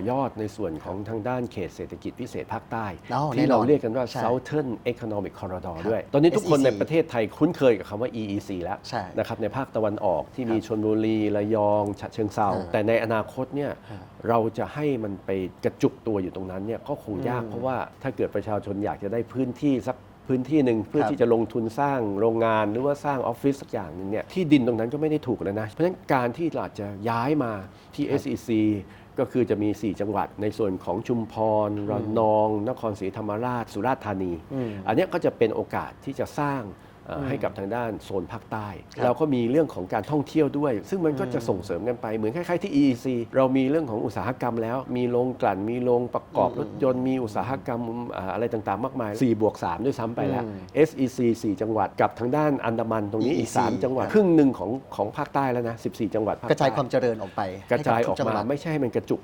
อยอดในส่วนของทางด้านเขตเศรษฐกิจพิเศษภาคใต้อ๋อที่แน่นอนเราเรียกกันว่าใช่ Southern Economic Corridor ครับด้วย ตอนนี้ทุกคน SEC ในประเทศไทยคุ้นเคยกับคำว่า EEC แล้วใช่นะครับในภาคตะวันออกที่มีครับชนบุรีระยองฉะเชิงเซาอ่าแต่ในอนาคตเนี่ยอ่าเราจะให้มันไปกระจุกตัวอยู่ตรงนั้นเนี่ยก็คงยากอืมเพราะว่าถ้าเกิดประชาชนอยากจะได้พื้นที่สักพื้นที่หนึ่งเพื่อครับที่จะลงทุนสร้างโรงงานหรือว่าสร้างออฟฟิศสักอย่างหนึงเนี่ยที่ดินตรงนั้นก็ไม่ได้ถูกแล้วนะ เพราะฉะนั้นการที่เราจะย้ายมาที่ SEC ก็คือจะมี 4 จังหวัดในส่วนของชุมพรระนอง นครศรีธรรมราช สุราษฎร์ธานีอืมอันเนี้ยก็จะเป็นโอกาสที่จะสร้างเอ่ออม ให้กับทางด้านโซนภาคใต้ครับเราก็มีเรื่องของการท่องเที่ยวด้วย ซึ่งมันก็จะอืมส่งเสริมกันไป เหมือนคล้าย ๆที่ EEC เรามีเรื่องของอุตสาหกรรมแล้ว มีโรงกลั่น มีโรงประกอบอืมรถยนต์ มีอุตสาหกรรมอ่าอะไรต่างๆ มากมาย4บวก3ด้วยซ้ำไปแล้วอืม SEC 4 จังหวัดกับทางด้านอันดามันตรงนี้อีก EEC 3จังหวัดครับครึ่งหนึ่งของของภาคใต้แล้วนะ 14 จังหวัดภาคกระจายใต้ความเจริญออกไป กระจายให้อทุอกจังหมาวัดไม่ใช่ให้มันกระจุก